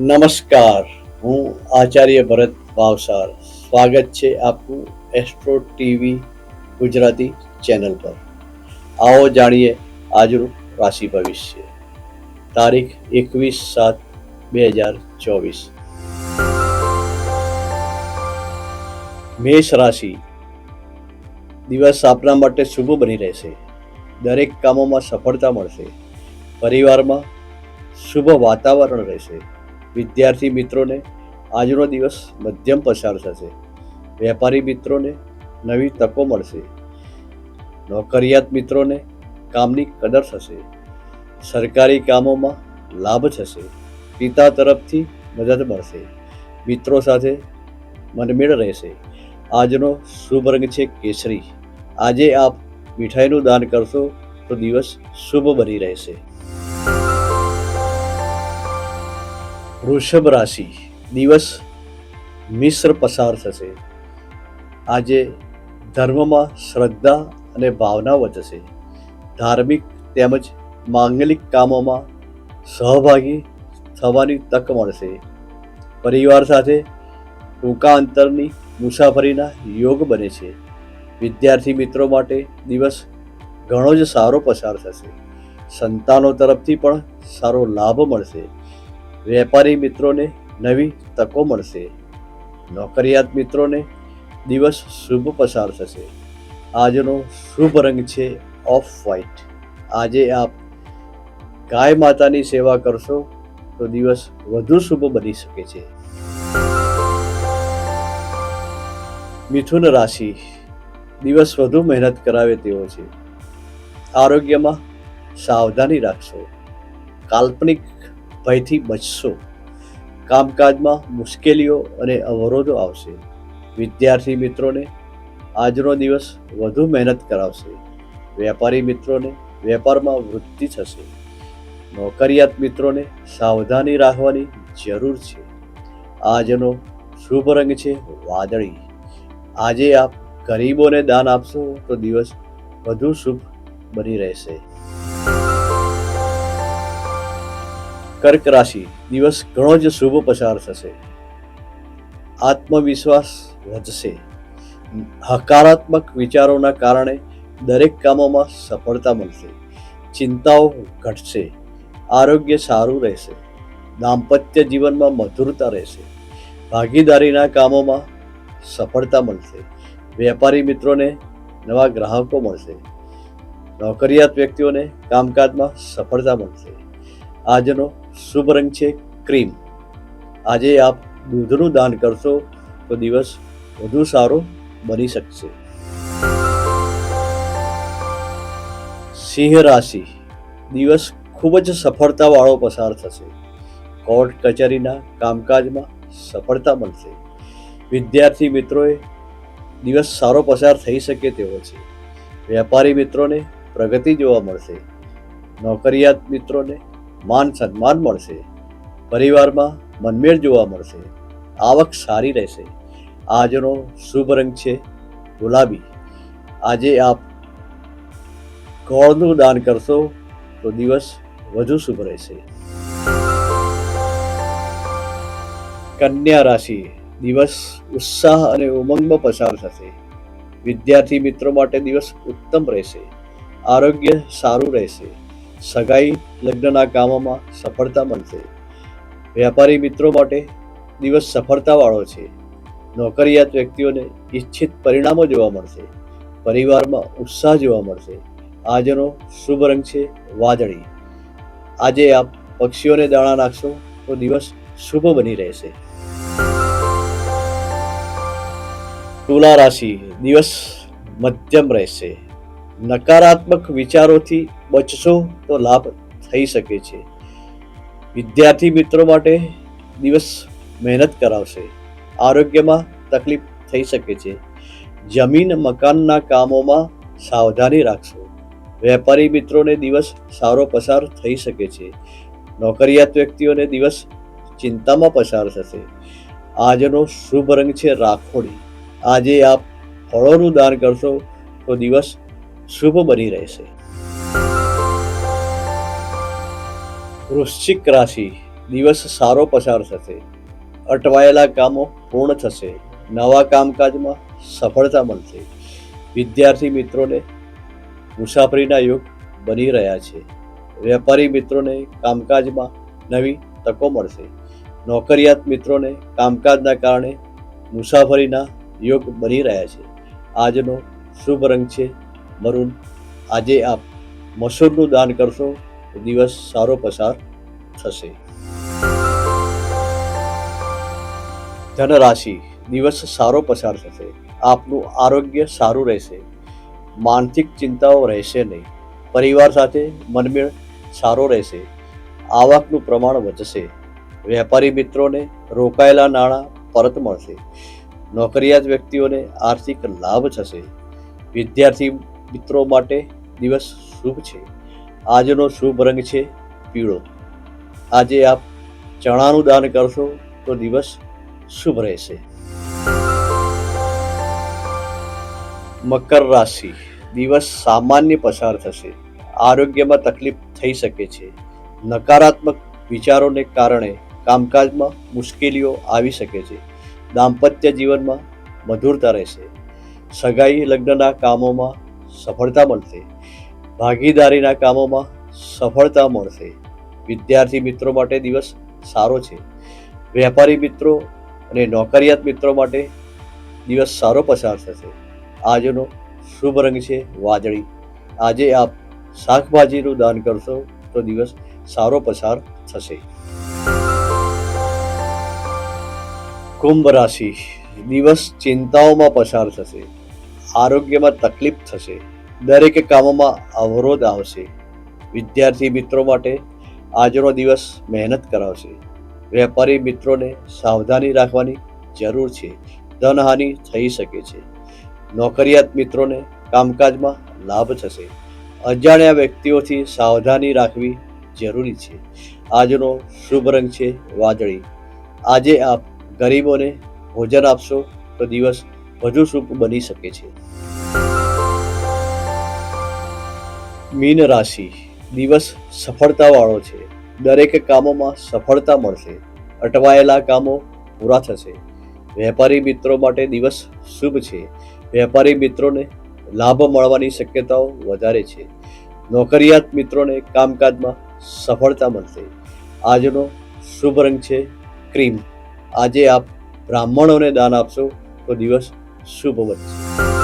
નમસ્કાર. હું આચાર્ય ભરત ભાવસાર સ્વાગત છે આપનું એસ્ટ્રો ટીવી ગુજરાતી ચેનલ પર. આવો જાણીએ આજનું રાશિ ભવિષ્ય. તારીખ એકવીસ સાત બે હજાર ચોવીસ. મેષ રાશિ. દિવસ આપના માટે શુભ બની રહેશે. દરેક કામોમાં સફળતા મળશે. પરિવારમાં શુભ વાતાવરણ રહેશે. વિદ્યાર્થી મિત્રોને આજનો દિવસ મધ્યમ પસાર થશે. વેપારી મિત્રોને નવી તકો મળશે. નોકરિયાત મિત્રોને કામની કદર થશે. સરકારી કામોમાં લાભ થશે. પિતા તરફથી મદદ મળશે. મિત્રો સાથે મનમેળ રહેશે. આજનો શુભ રંગ છે કેસરી. આજે આપ મીઠાઈનું દાન કરશો તો દિવસ શુભ બની રહેશે. વૃષભ રાશિ દિવસ મિશ્ર પસાર થશે. આજે ધર્મમાં શ્રદ્ધા અને ભાવના વધશે. ધાર્મિક તેમજ માંગલિક કામોમાં સહભાગી થવાની તક મળશે. પરિવાર સાથે ટૂંકા અંતરની મુસાફરીના યોગ બને છે. વિદ્યાર્થી મિત્રો માટે દિવસ ઘણો જ સારો પસાર થશે. સંતાનો તરફથી પણ સારો લાભ મળશે. વેપારી મિત્રોને નવી તકો મળશે. નોકરિયાત મિત્રોને દિવસ શુભ પસાર થશે. આજનો શુભ રંગ છે ઓફ વ્હાઇટ. આજે આપ ગાય માતાની સેવા કરશો તો દિવસ વધુ શુભ બની શકે છે. મિથુન રાશિ. દિવસ વધુ મહેનત કરાવે તેવો છે. આરોગ્યમાં સાવધાની રાખશો. કાલ્પનિક ભયથી બચશો. કામકાજમાં મુશ્કેલીઓ અને અવરોધો આવશે. વિદ્યાર્થી મિત્રોને આજનો દિવસ વધુ મહેનત કરાવશે. વેપારી મિત્રોને વેપારમાં વૃદ્ધિ થશે. નોકરિયાત મિત્રોને સાવધાની રાખવાની જરૂર છે. આજનો શુભ રંગ છે વાદળી. આજે આપ ગરીબોને દાન આપશો તો દિવસ વધુ શુભ બની રહેશે. કર્ક રાશિ દિવસ ઘણો જ શુભ પસાર થશે. આત્મવિશ્વાસ વધશે. હકારાત્મક વિચારોના કારણે દરેક કામોમાં સફળતા મળશે. ચિંતાઓ ઘટશે. આરોગ્ય સારું રહેશે. દાંપત્ય જીવનમાં મધુરતા રહેશે. ભાગીદારીના કામોમાં સફળતા મળશે. વેપારી મિત્રોને નવા ગ્રાહકો મળશે. નોકરિયાત વ્યક્તિઓને કામકાજમાં સફળતા મળશે. આજનો શુભ રંગ છે, ક્રીમ. આજે આપ દૂધનું દાન કરશો તો દિવસ વધુ સારો બની શકશે. સિંહ રાશિ. દિવસ ખૂબ જ સફળતાવાળો પસાર થશે. કોર્ટ કચેરીના કામકાજમાં સફળતા મળશે. વિદ્યાર્થી મિત્રોએ દિવસ સારો પસાર થઈ શકે તેવો છે. વેપારી મિત્રોને પ્રગતિ જોવા મળશે. નોકરિયાત મિત્રોને માન સન્માન મળશે. પરિવારમાં મનમેળ જોવા મળશે. આવક સારી રહેશે. આજનો શુભ રંગ છે ગુલાબી. આજે આપ ગોળનું દાન કરશો તો દિવસ વધુ શુભ રહેશે. કન્યા રાશિ, દિવસ ઉત્સાહ અને ઉમંગમાં પસાર થશે. વિદ્યાર્થી મિત્રો માટે દિવસ ઉત્તમ રહેશે. આરોગ્ય સારું રહેશે. સગાઈ લગ્નના કામોમાં સફળતા મળશે. વેપારી મિત્રો માટે દિવસ સફળતાવાળો છે. નોકરિયાત વ્યક્તિઓને ઈચ્છિત પરિણામો જોવા મળશે. પરિવારમાં ઉત્સાહ જોવા મળશે. આજનો શુભ રંગ છે વાદળી. આજે આપ પક્ષીઓને દાણા નાખશો તો દિવસ શુભ બની રહેશે. તુલા રાશિ દિવસ મધ્યમ રહેશે. નકારાત્મક વિચારોથી બચશો તો લાભ થઈ શકે છે. વિદ્યાર્થી મિત્રો માટે દિવસ મહેનત કરાવશે. આરોગ્યમાં તકલીફ થઈ શકે છે. જમીન મકાનના કામોમાં સાવધાની રાખશો. વેપારી મિત્રોને દિવસ સારો પસાર થઈ શકે છે. નોકરિયાત વ્યક્તિઓને દિવસ ચિંતામાં પસાર થશે. આજનો શુભ રંગ છે રાખોડી. આજે આપ ફળોનું દાન કરશો તો દિવસ શુભ બની રહેશે. વૃશ્ચિક રાશિ, દિવસ સારો પસાર થશે. અટવાયેલા કામો પૂર્ણ થશે. નવા કામકાજમાં સફળતા મળશે. વિદ્યાર્થી મિત્રોને મુસાફરીના યોગ બની રહ્યા છે. વેપારી મિત્રોને કામકાજમાં નવી તકો મળશે. નોકરિયાત મિત્રોને કામકાજના કારણે મુસાફરીના યોગ બની રહ્યા છે. આજનો શુભ રંગ છે મરૂન આજે આપ મસૂરનું દાન કરશો દિવસ સારો પસાર થશે. ધનરાશિ, દિવસ સારો પસાર થશે. આપનું આરોગ્ય સારું રહેશે. માનસિક ચિંતાઓ રહેશે નહીં. પરિવાર સાથે મનમેળ સારો રહેશે. આવકનું પ્રમાણ વધશે. વેપારી મિત્રોને રોકાયેલા નાણાં પરત મળશે. નોકરિયાત વ્યક્તિઓને આર્થિક લાભ થશે. વિદ્યાર્થી મિત્રો માટે દિવસ શુભ છે. આજનો શુભ રંગ છે પીળો. આજે આપ ચણાનું દાન કરશો તો દિવસ શુભ રહેશે. મકર રાશિ. દિવસ સામાન્ય પસાર થશે. આરોગ્યમાં તકલીફ થઈ શકે છે. નકારાત્મક વિચારોને કારણે કામકાજમાં મુશ્કેલીઓ આવી શકે છે. દાંપત્ય જીવનમાં મધુરતા રહેશે. સગાઈ લગ્નના કામોમાં સફળતા મળશે. ભાગીદારીના કામોમાં સફળતા મળશે. વિદ્યાર્થી મિત્રો માટે દિવસ સારો છે. વેપારી મિત્રો અને નોકરિયાત મિત્રો માટે દિવસ સારો પસાર થશે. આજનો શુભ રંગ છે વાદળી. આજે આપ શાકભાજીનું દાન કરશો તો દિવસ સારો પસાર થશે. કુંભ રાશિ. દિવસ ચિંતાઓમાં પસાર થશે. આરોગ્યમાં તકલીફ થશે. દરેક કામોમાં અવરોધ આવશે. વિદ્યાર્થી મિત્રો માટે આજનો દિવસ મહેનત કરાવશે. વેપારી મિત્રોને સાવધાની રાખવાની જરૂર છે. ધનહાનિ થઈ શકે છે. નોકરિયાત મિત્રોને કામકાજમાં લાભ થશે. અજાણ્યા વ્યક્તિઓથી સાવધાની રાખવી જરૂરી છે. આજનો શુભ રંગ છે વાદળી. આજે આપ ગરીબોને ભોજન આપશો તો દિવસ વધુ શુભ બની શકે છે. મીન રાશિ દિવસ સફળતાવાળો છે. દરેક કામોમાં સફળતા મળશે. અટવાયેલા કામો પૂરા થશે. વેપારી મિત્રો માટે દિવસ શુભ છે. વેપારી મિત્રોને લાભ મળવાની શક્યતાઓ વધારે છે. નોકરિયાત મિત્રોને કામકાજમાં સફળતા મળશે. આજનો શુભ રંગ છે ક્રીમ. આજે આપ બ્રાહ્મણોને દાન આપશો તો દિવસ શુભ બનશે.